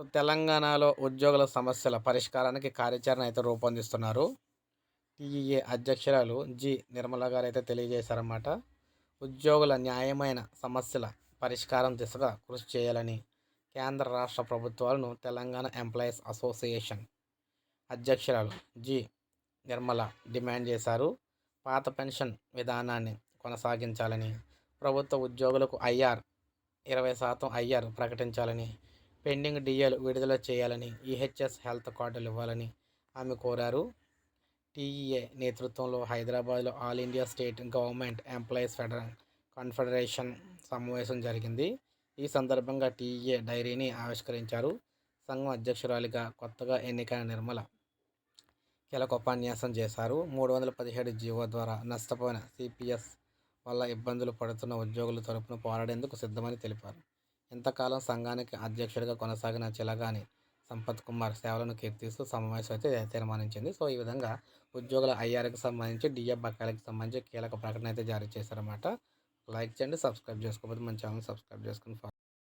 So తెలంగాణలో ఉద్యోగుల సమస్యల పరిష్కారానికి కార్యాచరణ అయితే రూపొందిస్తున్నారు. టీఈఏ అధ్యక్షురాలు జి. నిర్మల గారు అయితే తెలియజేశారన్నమాట. ఉద్యోగుల న్యాయమైన సమస్యల పరిష్కారం దిశగా కృషి చేయాలని కేంద్ర రాష్ట్ర ప్రభుత్వాలను తెలంగాణ ఎంప్లాయీస్ అసోసియేషన్ అధ్యక్షురాలు జి. నిర్మల డిమాండ్ చేశారు. పాత పెన్షన్ విధానాన్ని కొనసాగించాలని ప్రభుత్వ ఉద్యోగులకు ఐఆర్ ఇరవై శాతం ఐఆర్ ప్రకటించాలని పెండింగ్ డిఎల్ విడుదల చేయాలని ఈహెచ్ఎస్ హెల్త్ కార్డులు ఇవ్వాలని ఆమె కోరారు. టీఈఏ నేతృత్వంలో హైదరాబాద్లో All India State Government Employees Federal Confederation సమావేశం జరిగింది. ఈ సందర్భంగా టీఈఏ డైరీని ఆవిష్కరించారు. సంఘం అధ్యక్షురాలిగా కొత్తగా ఎన్నికైన నిర్మల కీలక ఉపన్యాసం చేశారు. మూడు వందల పదిహేడు జీవో ద్వారా నష్టపోయిన సిపిఎస్ వల్ల ఇబ్బందులు పడుతున్న ఉద్యోగుల తరపున పోరాడేందుకు సిద్ధమని తెలిపారు. ఇంతకాలం సంఘానికి అధ్యక్షుడిగా కొనసాగిన చిలగాని సంపత్ కుమార్ సేవలను కీర్తిస్తూ సమావేశం అయితే తీర్మానించింది. సో ఈ విధంగా ఉద్యోగుల ఐఆర్కి సంబంధించి డిఎఫ్ బకాయిలకు సంబంధించి కీలక ప్రకటన అయితే జారీ చేశారన్నమాట. లైక్ చేయండి సబ్స్క్రైబ్ చేసుకోకపోతే మన ఛానల్ సబ్స్క్రైబ్ చేసుకుని